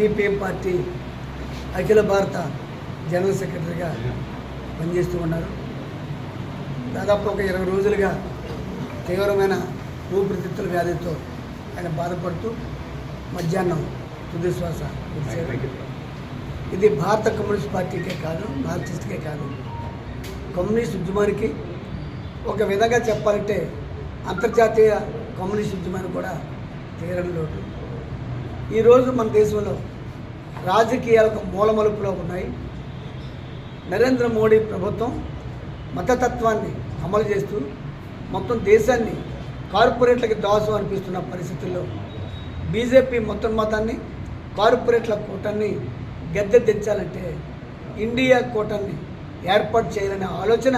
CPM party అఖిల భారత general సెక్రటరీగా పనిచేస్తూ ఉన్నారు. దాదాపు ఒక ఇరవై రోజులుగా తీవ్రమైన ఊపిరితిత్తుల వ్యాధితో ఆయన బాధపడుతూ మధ్యాహ్నం తుది శ్వాస విడిచారు ఇది భారత కమ్యూనిస్ట్ పార్టీకే కాదు మార్క్సిస్ట్కే కాదు. కమ్యూనిస్ట్ ఉద్యమానికి ఒక విధంగా చెప్పాలంటే అంతర్జాతీయ కమ్యూనిస్ట్ ఉద్యమానికి కూడా తీరని లోటు. ఈరోజు మన దేశంలో రాజకీయాలకు మూలమలుపులో ఉన్నాయి. నరేంద్ర మోడీ ప్రభుత్వం మతతత్వాన్ని అమలు చేస్తూ మొత్తం దేశాన్ని కార్పొరేట్లకి దాసు అనిపిస్తున్న పరిస్థితుల్లో బీజేపీ మొత్తం మతాన్ని కార్పొరేట్ల కూటాన్ని గద్దె తెచ్చాలంటే ఇండియా కూటాన్ని ఏర్పాటు చేయాలనే ఆలోచన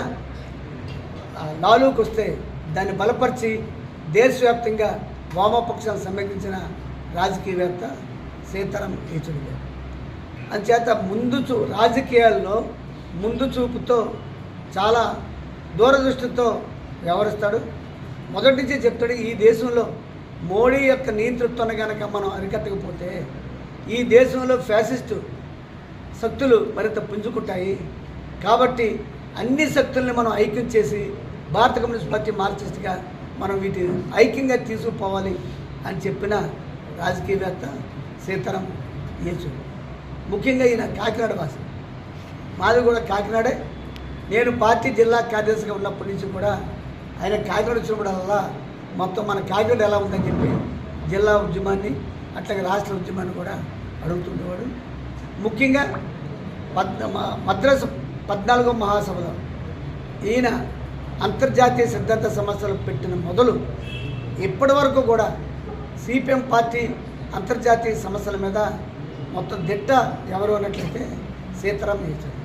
లాలూకి వస్తే దాన్ని బలపరిచి దేశవ్యాప్తంగా వామపక్షాలు సంబంధించిన రాజకీయవేత్త సీతారాం యేచూరి గారు. అంచేత ముందు చూ రాజకీయాల్లో ముందు చూపుతో చాలా దూరదృష్టితో వ్యవహరిస్తాడు. మొదటి నుంచి చెప్తాడు ఈ దేశంలో మోడీ యొక్క నియంతృత్వాన్ని కనుక మనం అరికట్టకపోతే ఈ దేశంలో ఫ్యాసిస్టు శక్తులు మరింత పుంజుకుంటాయి. కాబట్టి అన్ని శక్తుల్ని మనం ఐక్యం చేసి భారత కమ్యూనిస్ట్ పార్టీ మార్క్సిస్ట్గా మనం వీటి ఐక్యంగా తీసుకుపోవాలి అని చెప్పిన రాజకీయవేత్త సీతారాం యేచూరి. ముఖ్యంగా ఈయన కాకినాడ వాసి. మాది కూడా కాకినాడే. నేను పార్టీ జిల్లా కార్యదర్శిగా ఉన్నప్పటి నుంచి కూడా ఆయన కాకినాడ వచ్చినప్పుడల్లా మొత్తం మన కాకినాడ ఎలా ఉందని చెప్పి జిల్లా ఉద్యమాన్ని అట్లాగే రాష్ట్ర ఉద్యమాన్ని కూడా అడుగుతుండేవాడు. ముఖ్యంగా పద్న మ- మద్రాసు పద్నాలుగో మహాసభలో ఈయన అంతర్జాతీయ సిద్ధాంత సమస్యలు పెట్టిన మొదలు ఇప్పటి వరకు కూడా సిపిఎం పార్టీ అంతర్జాతీయ సమస్యల మీద మొత్తం దిట్ట ఎవరు అన్నట్లయితే సీతారాం యేచూరి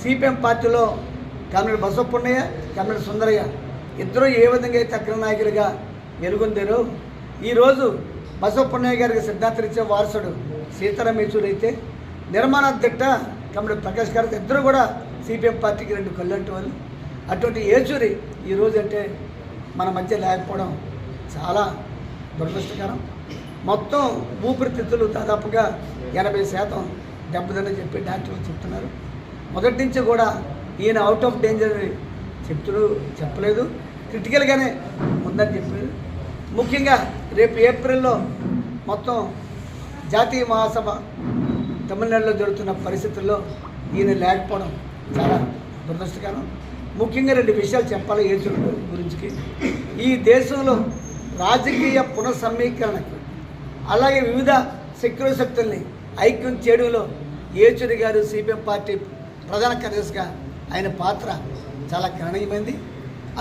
సిపిఎం పార్టీలో కమ్రేడ్ బసవపున్నయ్య కమ్రేడ్ సుందరయ్య ఇద్దరు ఏ విధంగా అయితే అగ్ర నాయకులుగా వెలుగొందారో ఈరోజు బసవపున్నయ్య గారికి సిద్ధాంతరిచ్చే వారసుడు సీతారాం యేచూరి అయితే నిర్మాణ దిట్ట కమిడి ప్రకాష్ గారు ఇద్దరు కూడా సిపిఎం పార్టీకి రెండు కళ్ళంటి వాళ్ళు అటువంటి ఏచూరి ఈరోజు అంటే మన మధ్య లేకపోవడం చాలా దురదృష్టకరం. మొత్తం ఊపిరితిత్తులు దాదాపుగా ఎనభై శాతం దెబ్బతిని చెప్పి డాక్టర్లు చెప్తున్నారు. మొదటి నుంచి కూడా ఈయన అవుట్ ఆఫ్ డేంజర్ అని చెప్తూ చెప్పలేదు. క్రిటికల్గానే ఉందని చెప్పారు. ముఖ్యంగా రేపు ఏప్రిల్లో మొత్తం జాతీయ మహాసభ తమిళనాడులో జరుగుతున్న పరిస్థితుల్లో ఈయన లేకపోవడం చాలా దురదృష్టకరం. ముఖ్యంగా రెండు విషయాలు చెప్పాలి ఏచుల గురించి. ఈ దేశంలో రాజకీయ పునఃసమీకరణకు అలాగే వివిధ సెక్యులర్ శక్తుల్ని ఐక్యం చేయడంలో ఏచూరి గారు సిపిఎం పార్టీ ప్రధాన కార్యదర్శిగా ఆయన పాత్ర చాలా గణనీయమైంది.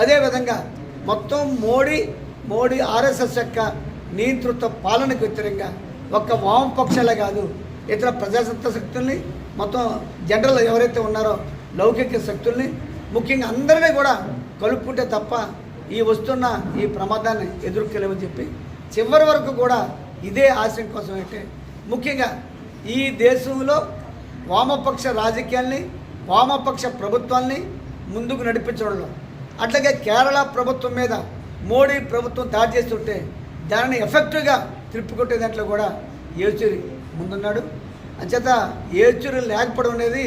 అదేవిధంగా మొత్తం మోడీ మోడీ ఆర్ఎస్ఎస్ యొక్క నియంతృత్వ పాలనకు వ్యతిరేకంగా ఒక్క వామపక్షాలే కాదు ఇతర ప్రజాసత్తా శక్తుల్ని మొత్తం జనరల్ ఎవరైతే ఉన్నారో లౌకిక శక్తుల్ని ముఖ్యంగా అందరినీ కూడా కలుపుకుంటే తప్ప ఈ వస్తున్న ఈ ప్రమాదాన్ని ఎదుర్కోలేమని చెప్పి చివరి వరకు కూడా ఇదే ఆశయం కోసం అయితే ముఖ్యంగా ఈ దేశంలో వామపక్ష రాజకీయాల్ని వామపక్ష ప్రభుత్వాల్ని ముందుకు నడిపించడంలో అట్లాగే కేరళ ప్రభుత్వం మీద మోడీ ప్రభుత్వం దాడి చేస్తుంటే దానిని ఎఫెక్టివ్గా తిప్పుకొట్టే దాంట్లో కూడా ఏచూరి ముందున్నాడు. అంచేత ఏచూరి లేకపోవడం అనేది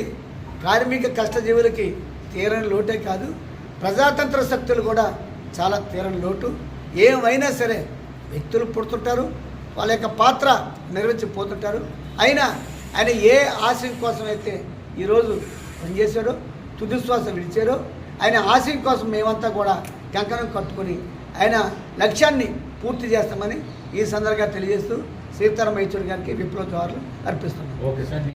కార్మిక కష్టజీవులకి తీరని లోటే కాదు. ప్రజాతంత్ర శక్తులు కూడా చాలా తీరని లోటు. ఏమైనా సరే వ్యక్తులు పుడుతుంటారు వాళ్ళ యొక్క పాత్ర నిర్వహించిపోతుంటారు అయినా ఆయన ఏ ఆశయం కోసం అయితే ఈరోజు పనిచేశాడో తుదిశ్వాస విడిచారో ఆయన ఆశయం కోసం మేమంతా కూడా కంకణం కట్టుకొని ఆయన లక్ష్యాన్ని పూర్తి చేస్తామని ఈ సందర్భంగా తెలియజేస్తూ సీతారాం గారికి విప్లవ జోహార్లు అర్పిస్తున్నాం. Okay sir.